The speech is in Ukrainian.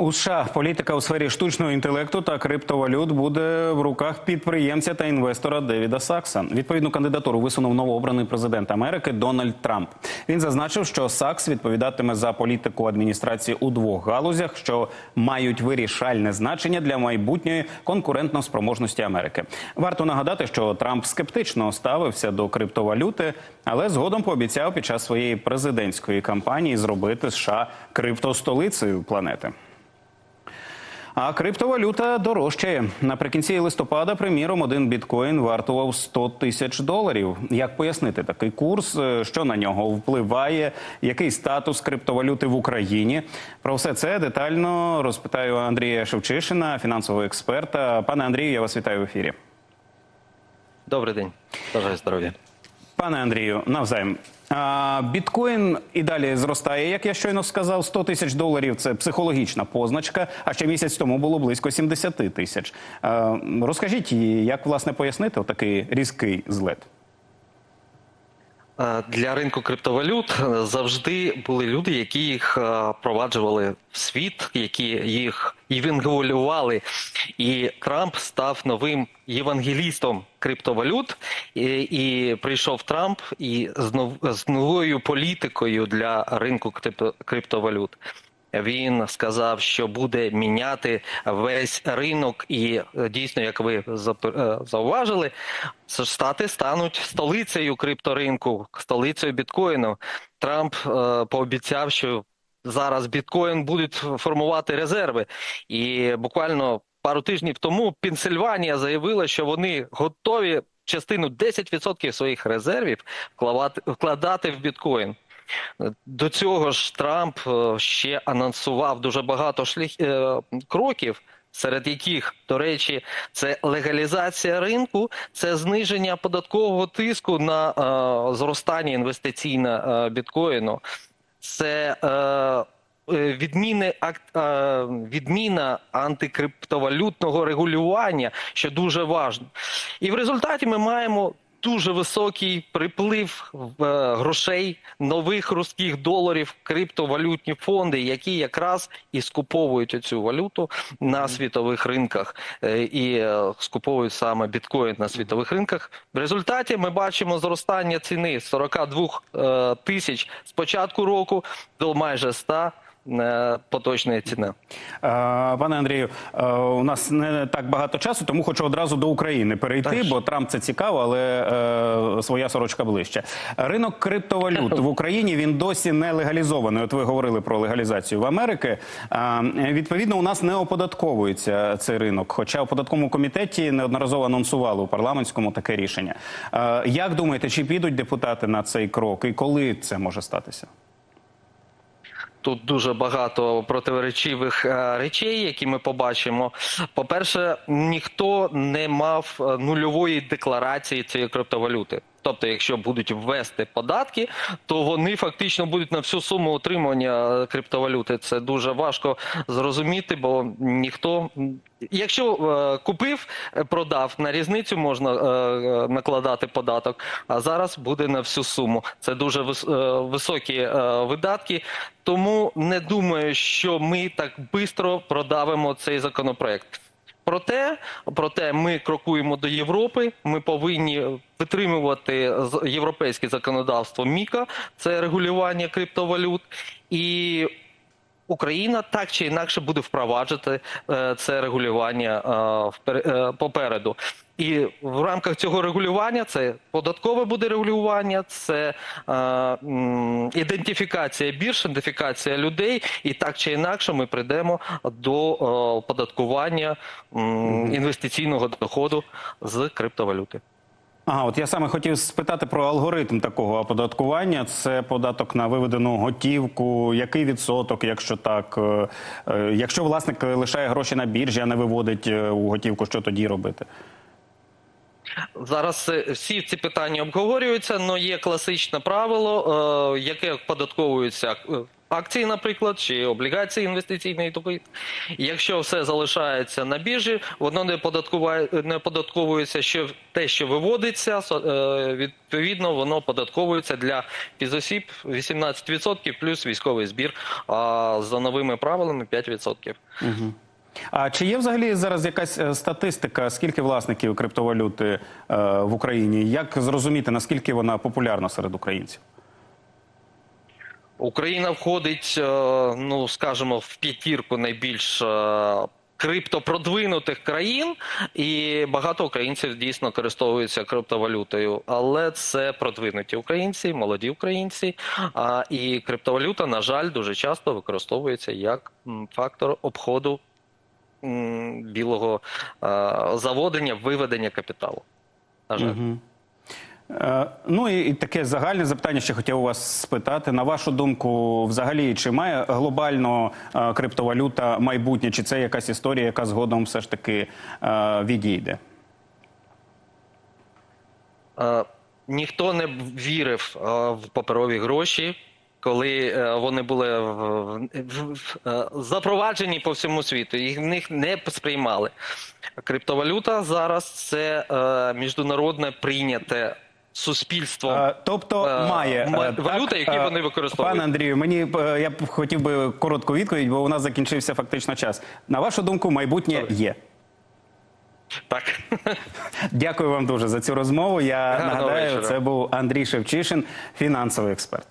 У США політика у сфері штучного інтелекту та криптовалют буде в руках підприємця та інвестора Девіда Сакса. Відповідну кандидатуру висунув новообраний президент Америки Дональд Трамп. Він зазначив, що Сакс відповідатиме за політику адміністрації у двох галузях, що мають вирішальне значення для майбутньої конкурентно-спроможності Америки. Варто нагадати, що Трамп скептично ставився до криптовалюти, але згодом пообіцяв під час своєї президентської кампанії зробити США криптостолицею планети. А криптовалюта дорожчає. Наприкінці листопада, приміром, один біткоін вартував 100 тисяч доларів. Як пояснити такий курс? Е, Що на нього впливає? Який статус криптовалюти в Україні? Про все це детально розпитаю Андрія Шевчишина, фінансового експерта. Пане Андрію, я вас вітаю в ефірі. Добрий день, бажаю здоров'я. Пане Андрію, навзаєм. Біткоін і далі зростає, як я щойно сказав, 100 тисяч доларів це психологічна позначка. А ще місяць тому було близько 70 тисяч. Розкажіть, як власне пояснити отакий різкий злет? Для ринку криптовалют е, завжди були люди, які їх е, впроваджували в світ, які їх євангелювали. І Трамп став новим євангелістом криптовалют. І, і прийшов Трамп і з, нов, з новою політикою для ринку крипто, криптовалют. Він сказав, що буде міняти весь ринок, і е, дійсно, як ви е, зауважили, Штати стануть столицею крипторинку, столицею біткоїну. Трамп е, пообіцяв, що зараз біткоін будуть формувати резерви, і буквально пару тижнів тому Пенсильванія заявила, що вони готові частину 10% своїх резервів вкладати в біткоін. До цього ж Трамп е, ще анонсував дуже багато шлях... е, кроків, серед яких, до речі, це легалізація ринку, це зниження податкового тиску на е, зростання інвестиційне е, біткоїну, це е, відміни е, відміна антикриптовалютного регулювання, що дуже важливо. І в результаті ми маємо дуже високий приплив е, грошей нових русських доларів, криптовалютні фонди, які якраз і скуповують цю валюту на світових ринках. Е, і е, скуповують саме біткоін на світових ринках. В результаті ми бачимо зростання ціни з 42 е, тисяч з початку року до майже 100 е, поточної ціни. Е, Пане Андрію, е, у нас не так багато часу, тому хочу одразу до України перейти, Так. бо Трамп це цікаво, але е, своя сорочка ближче. Ринок криптовалют в Україні він досі не легалізований. От ви говорили про легалізацію в Америки. Відповідно, у нас не оподатковується цей ринок. Хоча у податковому комітеті неодноразово анонсували у парламентському таке рішення. Як думаєте, чи підуть депутати на цей крок, і коли це може статися? Тут дуже багато противоречивих е, речей, які ми побачимо. По-перше, ніхто не мав е, нульової декларації цієї криптовалюти. Тобто, якщо будуть ввести податки, то вони фактично будуть на всю суму отримання е, криптовалюти. Це дуже важко зрозуміти, бо ніхто, якщо е, купив, е, продав на різницю, можна е, е, накладати податок. А зараз буде на всю суму. Це дуже вис- е, високі е, видатки. Тому не думаю, що ми так швидко продавимо цей законопроект. Проте, проте ми крокуємо до Європи. Ми повинні витримувати європейське законодавство МІКа, це регулювання криптовалют, і Україна так чи інакше буде впроваджувати е, це регулювання е, е, попереду. І в рамках цього регулювання це податкове буде регулювання, це е, м, ідентифікація бірж, ідентифікація людей, і так чи інакше ми прийдемо до е, оподаткування м, інвестиційного доходу з криптовалюти. Ага, от я саме хотів спитати про алгоритм такого оподаткування. Це податок на виведену готівку. Який відсоток, якщо так? Е, е, Якщо власник лишає гроші на біржі, а не виводить е, у готівку, що тоді робити? Зараз всі ці питання обговорюються, але є класичне правило, яке податковується е, акції, наприклад, чи облігації інвестиційної доби. Якщо все залишається на біржі, воно не не податковується, що те, що виводиться, е, відповідно, воно податковується для фізосіб 18% плюс військовий збір, а за новими правилами 5%. А чи є взагалі зараз якась е, статистика, скільки власників криптовалюти е, в Україні? Як зрозуміти, наскільки вона популярна серед українців? Україна входить, е, ну скажімо, в п'ятірку найбільш е, криптопродвинутих країн, і багато українців дійсно користуються криптовалютою. Але це продвинуті українці, молоді українці. А і криптовалюта, на жаль, дуже часто використовується як фактор обходу білого е, заводення, виведення капіталу. На жаль. Е, Ну і, таке загальне запитання, ще хотів у вас спитати. На вашу думку, взагалі, чи має глобально е, криптовалюта майбутнє, чи це якась історія, яка згодом все ж таки е, відійде? Е, Ніхто не вірив е, в паперові гроші, коли е, вони були е, запроваджені по всьому світу. Їх в них не сприймали. Криптовалюта зараз це е, міжнародне прийняте суспільством. Е, Тобто Е, має ма- е, валюта, які вони використовують. Пане Андрію, мені я б хотів би коротку відповідь, бо у нас закінчився фактично час. На вашу думку, майбутнє є. Так. Дякую вам дуже за цю розмову. Я Гарного нагадаю, вечора. це був Андрій Шевчишин, фінансовий експерт.